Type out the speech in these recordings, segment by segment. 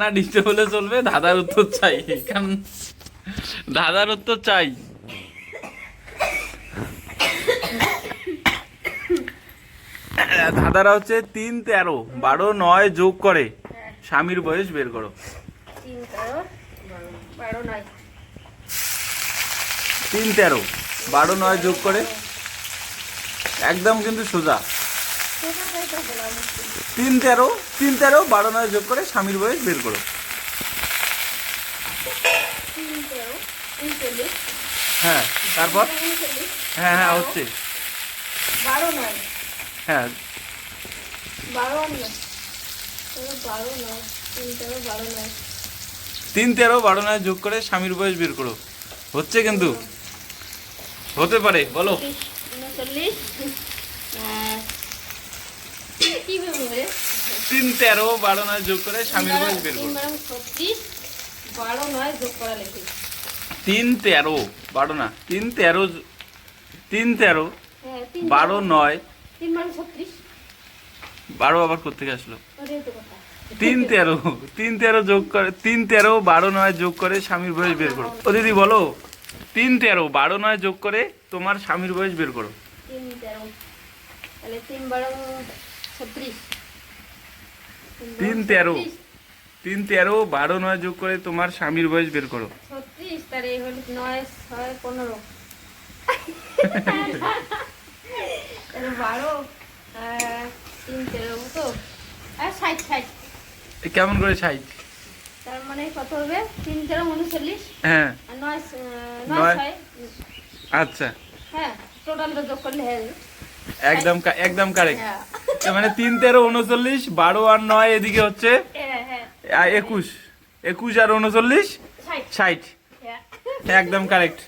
না ডিস্টার্ব হলে চলবে দাদার উত্তর চাই। কারণ দাদার উত্তর চাই। দাদারা হচ্ছে তিন তেরো বারো নয় যোগ করে। স্বামীর বয়স বের করো। তিন তেরো বারো নয় যোগ করে। একদম কিন্তু সোজা। তিন তেরো তিন তেরো, বারো নয় যোগ করে স্বামীর বয়স বের করো। হ্যাঁ তারপর? হ্যাঁ হ্যাঁ হচ্ছে। হ্যাঁ। তিন তেরো, বারো নয় তিন তেরো বারো নয় যোগ করে স্বামীর বয়স বের করো। হচ্ছে কিন্তু? হতে পারে, বলো। কি তিন তেরো বারো নয় যোগ করে স্বামীর বয়স বের তিন করো। বারো নয় যোগ করা লেখি। তিন তেরো বারো না তিন তেরো তিন তেরো হ্যাঁ বারো নয়। বারো আবার কোথেকে আসলো? তিন তেরো তিন তেরো যোগ করে তিন তেরো বারো নয় যোগ করে স্বামীর বয়স বের করো। ও দিদি বলো তিন তেরো বারো নয় যোগ করে তোমার স্বামীর বয়স বের করো। তিন তেরো। তাহলে তিন বারো তিন তেরো। তিন তেরো বারো নয় যোগ করে তোমার স্বামীর বয়স বের করো। ছত্রিশ তাহলে এই হলো নয় ছয় পনেরো। বারো তিন তেরো তো ষাট ষাট। কেমন করে সাইজ তার মানে কত হবে? তিন তেরো উনচল্লিশ। হ্যাঁ। নয় নয়। ছয়। আচ্ছা। হ্যাঁ টোটালটা যোগ করলে হয়ে একদম একদম কারেক্ট মানে তিন তেরো উনচল্লিশ বারো আর নয় এদিকে হচ্ছে হ্যাঁ হ্যাঁ। একুশ। একুশ আর উনচল্লিশ ষাট। হ্যাঁ। একদম কারেক্ট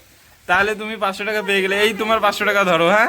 তাহলে তুমি পাঁচশো টাকা পেয়ে গেলে এই তোমার পাঁচশো টাকা ধরো হ্যাঁ?